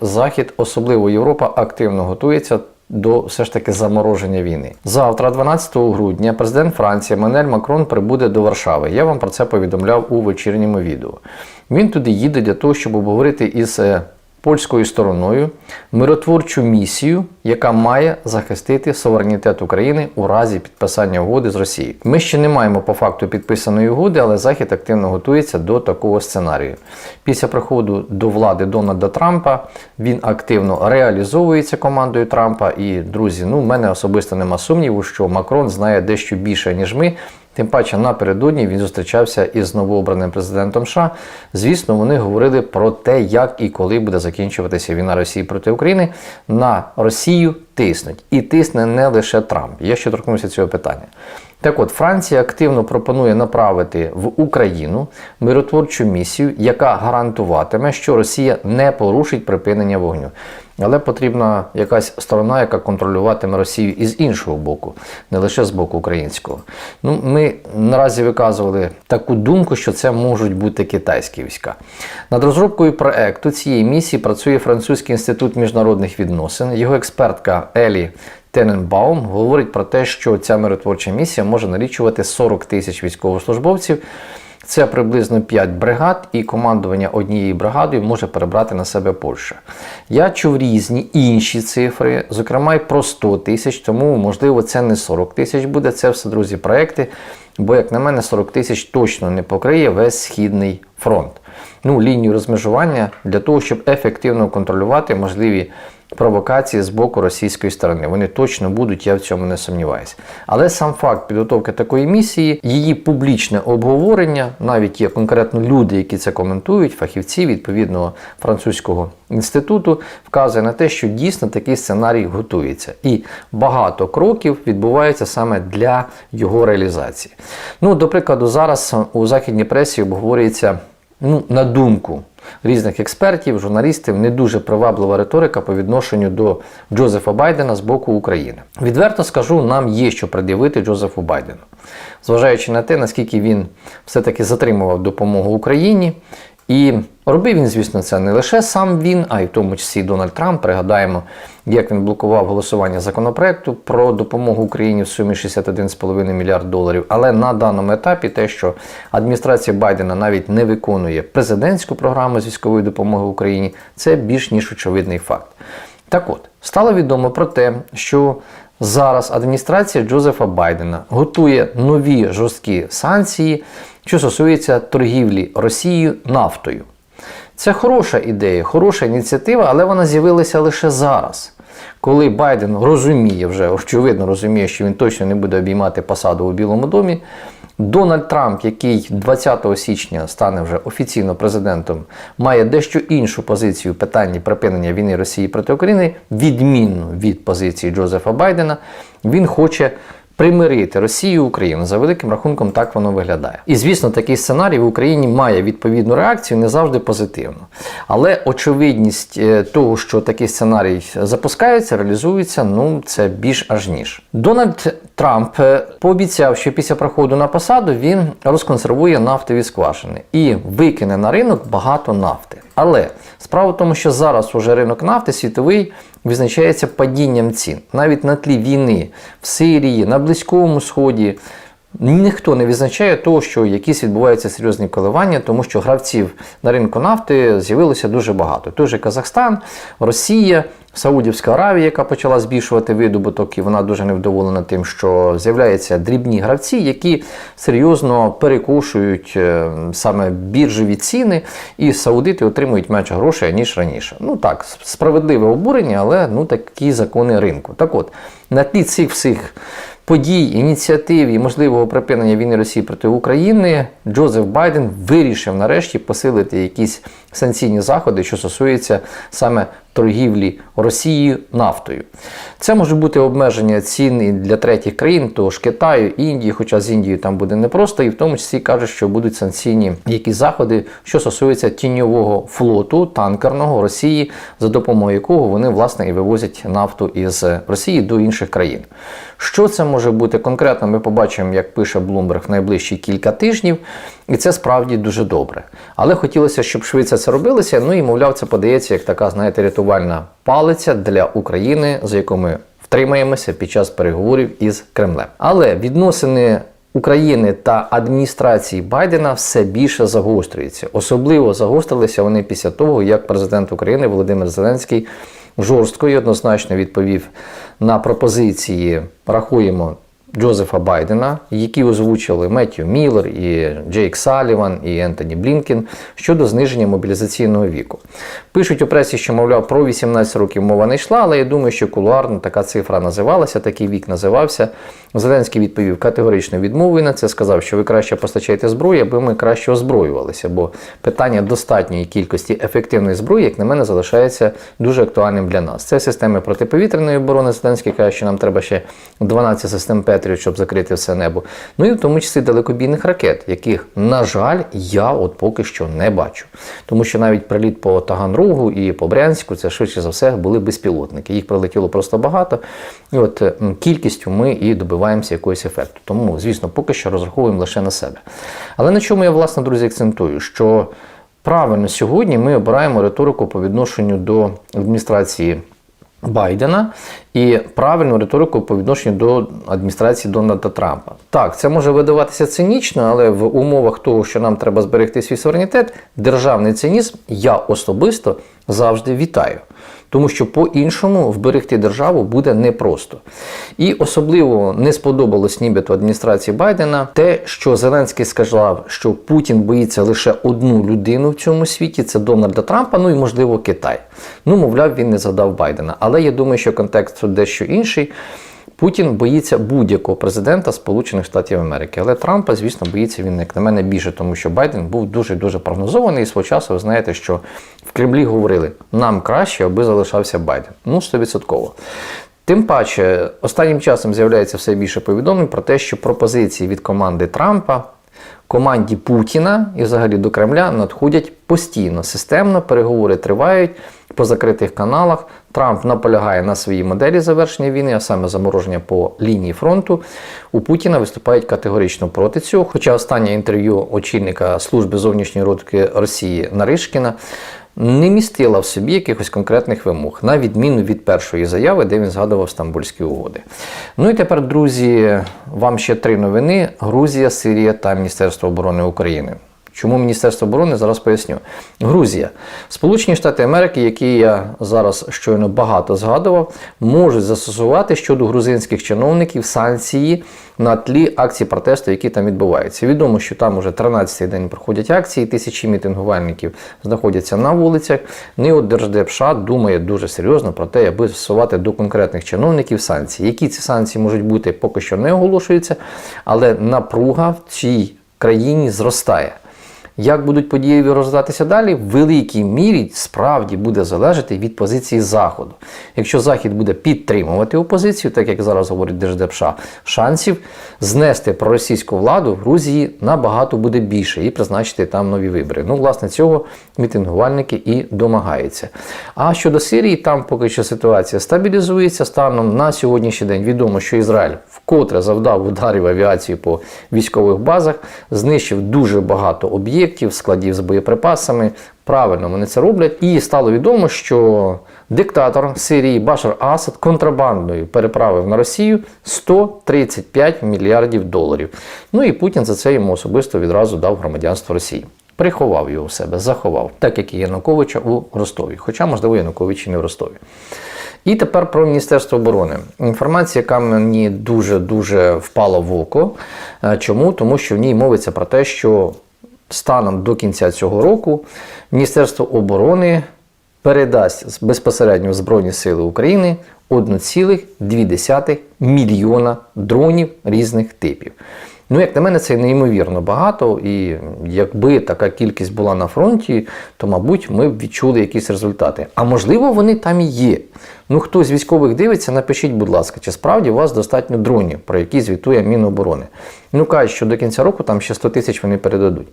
Захід, особливо Європа, активно готується до все ж таки замороження війни. Завтра, 12 грудня, президент Франції Манель Макрон прибуде до Варшави. Я вам про це повідомляв у вечірньому відео. Він туди їде для того, щоб обговорити із е, польською стороною миротворчу місію, яка має захистити суверенітет України у разі підписання угоди з Росією. Ми ще не маємо по факту підписаної угоди, але Захід активно готується до такого сценарію. Після приходу до влади Дональда Трампа він активно реалізовується командою Трампа. І друзі, ну в мене особисто нема сумніву, що Макрон знає дещо більше ніж ми. Тим паче напередодні він зустрічався із новообраним президентом США. Звісно, вони говорили про те, як і коли буде закінчуватися війна Росії проти України. На Росію тиснуть. І тисне не лише Трамп. Я ще торкнуся цього питання. Так от, Франція активно пропонує направити в Україну миротворчу місію, яка гарантуватиме, що Росія не порушить припинення вогню. Але потрібна якась сторона, яка контролюватиме Росію із іншого боку, не лише з боку українського. Ну, ми наразі виказували таку думку, що це можуть бути китайські війська. Над розробкою проекту цієї місії працює Французький інститут міжнародних відносин. Його експертка Елі Тененбаум говорить про те, що ця миротворча місія може налічувати 40 тисяч військовослужбовців. Це приблизно 5 бригад, і командування однією бригадою може перебрати на себе Польща. Я чув різні інші цифри, зокрема й про 100 тисяч, тому можливо це не 40 тисяч буде. Це все, друзі, проекти. Бо, як на мене, 40 тисяч точно не покриє весь східний фронт. Ну, лінію розмежування для того, щоб ефективно контролювати можливі провокації з боку російської сторони. Вони точно будуть, я в цьому не сумніваюся. Але сам факт підготовки такої місії, її публічне обговорення, навіть є конкретно люди, які це коментують, фахівці відповідного французького інституту, вказує на те, що дійсно такий сценарій готується. І багато кроків відбувається саме для його реалізації. Ну, до прикладу, зараз у західній пресі обговорюється ну, на думку різних експертів, журналістів, не дуже приваблива риторика по відношенню до Джозефа Байдена з боку України. Відверто скажу, нам є що пред'явити Джозефу Байдену, зважаючи на те, наскільки він все-таки затримував допомогу Україні. І робив він, звісно, це не лише сам він, а й в тому числі Дональд Трамп. Пригадаємо, як він блокував голосування законопроекту про допомогу Україні в сумі 61,5 мільярд доларів. Але на даному етапі те, що адміністрація Байдена навіть не виконує президентську програму з військової допомоги Україні, це більш ніж очевидний факт. Так от, стало відомо про те, що зараз адміністрація Джозефа Байдена готує нові жорсткі санкції, що стосується торгівлі Росією нафтою. Це хороша ідея, хороша ініціатива, але вона з'явилася лише зараз. Коли Байден розуміє, вже очевидно розуміє, що він точно не буде обіймати посаду у Білому домі, Дональд Трамп, який 20 січня стане вже офіційно президентом, має дещо іншу позицію в питанні припинення війни Росії проти України, відмінну від позиції Джозефа Байдена, він хоче. Примирити Росію і Україну за великим рахунком, так воно виглядає. І звісно, такий сценарій в Україні має відповідну реакцію, не завжди позитивну. Але очевидність е, того, що такий сценарій запускається, реалізується, ну це більш аж ніж. Дональд Трамп е, пообіцяв, що після проходу на посаду він розконсервує нафтові скважини і викине на ринок багато нафти. Але справа в тому, що зараз уже ринок нафти світовий визначається падінням цін. Навіть на тлі війни в Сирії, на Близькому Сході. Ніхто не відзначає того, що якісь відбуваються серйозні коливання, тому що гравців на ринку нафти з'явилося дуже багато. Той же Казахстан, Росія, Саудівська Аравія, яка почала збільшувати видобуток, і вона дуже невдоволена тим, що з'являються дрібні гравці, які серйозно перекушують е, саме біржові ціни, і саудити отримують менше грошей ніж раніше. Ну так, справедливе обурення, але ну такі закони ринку. Так от на тлі цих всіх подій, ініціатив і можливого припинення війни Росії проти України Джозеф Байден вирішив нарешті посилити якісь санкційні заходи, що стосуються саме торгівлі Росією нафтою. Це може бути обмеження цін для третіх країн, тож Китаю, Індії, хоча з Індією там буде непросто, і в тому числі кажуть, що будуть санкційні якісь заходи, що стосуються тіньового флоту танкерного Росії, за допомогою якого вони власне і вивозять нафту із Росії до інших країн. Що це може бути конкретно? Ми побачимо, як пише Bloomberg в найближчі кілька тижнів. І це справді дуже добре. Але хотілося, щоб швидше це робилося. Ну і мовляв, це подається як така, знаєте, рятувальна палиця для України, за яку ми втримаємося під час переговорів із Кремлем. Але відносини. України та адміністрації Байдена все більше загострюються. Особливо загострилися вони після того, як президент України Володимир Зеленський жорстко і однозначно відповів на пропозиції рахуємо Джозефа Байдена, які озвучили Меттю Міллер, і Джейк Саліван, і Ентоні Блінкен щодо зниження мобілізаційного віку. Пишуть у пресі, що, мовляв, про 18 років мова не йшла, але я думаю, що кулуарно така цифра називалася, такий вік називався. Зеленський відповів категорично відмовою на це, сказав, що ви краще постачаєте зброю, аби ми краще озброювалися. Бо питання достатньої кількості ефективної зброї, як на мене, залишається дуже актуальним для нас. Це системи протиповітряної оборони. Зеленський каже, що нам треба ще 12 систем Петрів, щоб закрити все небо. Ну і в тому числі далекобійних ракет, яких, на жаль, я от поки що не бачу. Тому що навіть приліт по Таганрогу і по Брянську, це швидше за все були безпілотники. Їх прилетіло просто багато. І от кількістю ми і добиваємося якогось ефекту. Тому, звісно, поки що розраховуємо лише на себе. Але на чому я, власне, друзі, акцентую, що правильно сьогодні ми обираємо риторику по відношенню до адміністрації. Байдена і правильну риторику по відношенню до адміністрації Дональда Трампа. Так, це може видаватися цинічно, але в умовах того, що нам треба зберегти свій суверенітет, державний цинізм я особисто завжди вітаю. Тому що по-іншому вберегти державу буде непросто. І особливо не сподобалось нібито адміністрації Байдена те, що Зеленський сказав, що Путін боїться лише одну людину в цьому світі це Дональда Трампа, ну і можливо Китай. Ну, мовляв, він не згадав Байдена. Але я думаю, що контекст дещо інший. Путін боїться будь-якого президента Сполучених Штатів Америки, але Трампа, звісно, боїться він, як на мене, більше, тому що Байден був дуже дуже прогнозований. І свого часу ви знаєте, що в Кремлі говорили: нам краще, аби залишався Байден. Ну, 100%. Тим паче, останнім часом з'являється все більше повідомлень про те, що пропозиції від команди Трампа. Команді Путіна і взагалі до Кремля надходять постійно, системно, переговори тривають по закритих каналах. Трамп наполягає на своїй моделі завершення війни, а саме замороження по лінії фронту. У Путіна виступають категорично проти цього. Хоча останнє інтерв'ю очільника служби зовнішньої розвідки Росії Наришкіна не містила в собі якихось конкретних вимог, на відміну від першої заяви, де він згадував Стамбульські угоди. Ну і тепер, друзі, вам ще три новини: Грузія, Сирія та Міністерство оборони України. Чому Міністерство оборони зараз поясню. Грузія, Сполучені Штати Америки, які я зараз щойно багато згадував, можуть застосувати щодо грузинських чиновників санкції на тлі акцій протесту, які там відбуваються. Відомо, що там уже 13-й день проходять акції, тисячі мітингувальників знаходяться на вулицях. І от Держдеп США думає дуже серйозно про те, аби застосувати до конкретних чиновників санкції. Які ці санкції можуть бути, поки що не оголошуються, але напруга в цій країні зростає. Як будуть події розвиватися далі, в великій мірі справді буде залежати від позиції Заходу. Якщо Захід буде підтримувати опозицію, так як зараз говорить Держдеп США, шансів знести проросійську владу в Грузії набагато буде більше і призначити там нові вибори. Ну, власне, цього мітингувальники і домагаються. А щодо Сирії, там поки що ситуація стабілізується. Станом на сьогоднішній день відомо, що Ізраїль вкотре завдав ударів авіації по військових базах, знищив дуже багато об'єктів, складів з боєприпасами. Правильно вони це роблять. І стало відомо, що диктатор Сирії Башар Асад контрабандою переправив на Росію 135 мільярдів доларів. Ну і Путін за це йому особисто відразу дав громадянство Росії. Приховав його у себе, заховав, так як і Януковича у Ростові. Хоча, можливо, Янукович і не в Ростові. І тепер про Міністерство оборони. Інформація, яка мені дуже-дуже впала в око. Е, Чому? Тому що в ній мовиться про те, що станом до кінця цього року Міністерство оборони передасть безпосередньо Збройні Сили України 1,2 мільйона дронів різних типів. Ну, як на мене, це неймовірно багато, і якби така кількість була на фронті, то, мабуть, ми б відчули якісь результати. А можливо, вони там і є. Ну, хто з військових дивиться, напишіть, будь ласка, чи справді у вас достатньо дронів, про які звітує Міноборони. Ну, кажуть, що до кінця року там ще 100 тисяч вони передадуть.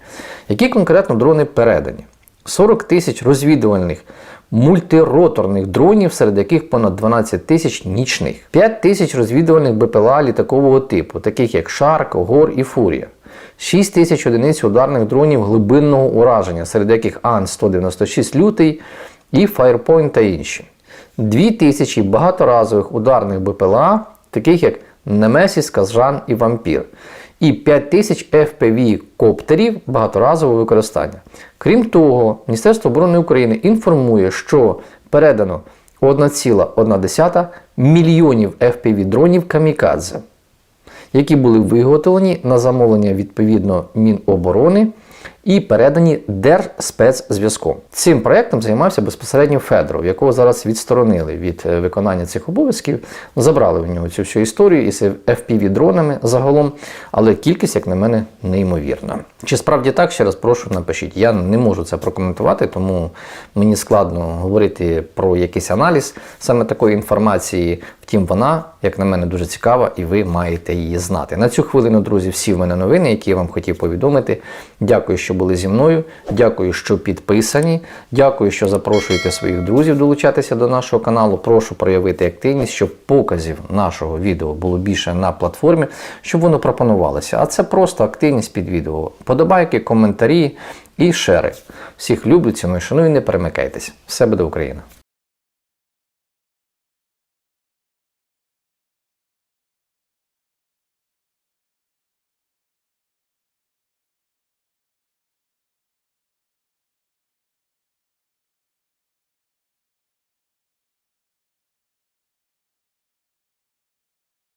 Які конкретно дрони передані? 40 тисяч розвідувальних мультироторних дронів, серед яких понад 12 тисяч нічних, 5 тисяч розвідувальних БПЛА літакового типу, таких як Шарк, Гор і Фурія. 6 тисяч одиниць ударних дронів глибинного ураження, серед яких Ан-196 лютий і Firepoint та інші. 2 тисячі багаторазових ударних БПЛА, таких як Немесіс, Казжан і Вампір. І 5 тисяч FPV коптерів багаторазового використання. Крім того, Міністерство оборони України інформує, що передано 1,1 мільйонів FPV дронів камікадзе, які були виготовлені на замовлення відповідно Міноборони і передані Держспецзв'язком. Цим проектом займався безпосередньо Федоров, якого зараз відсторонили від е, виконання цих обов'язків, забрали в нього цю всю історію із FPV-дронами загалом, але кількість, як на мене, неймовірна. Чи справді так, ще раз прошу, напишіть. Я не можу це прокоментувати, тому мені складно говорити про якийсь аналіз саме такої інформації. Втім, вона, як на мене, дуже цікава, і ви маєте її знати. На цю хвилину, друзі, всі в мене новини, які я вам хотів повідомити. Дякую, що були зі мною. Дякую, що підписані. Дякую, що запрошуєте своїх друзів долучатися до нашого каналу. Прошу проявити активність, щоб показів нашого відео було більше на платформі, щоб воно пропонувалося. А це просто активність під відео. Подобайки, коментарі і шери. Всіх люблю, ціную, шаную, не перемикайтесь. Все буде Україна!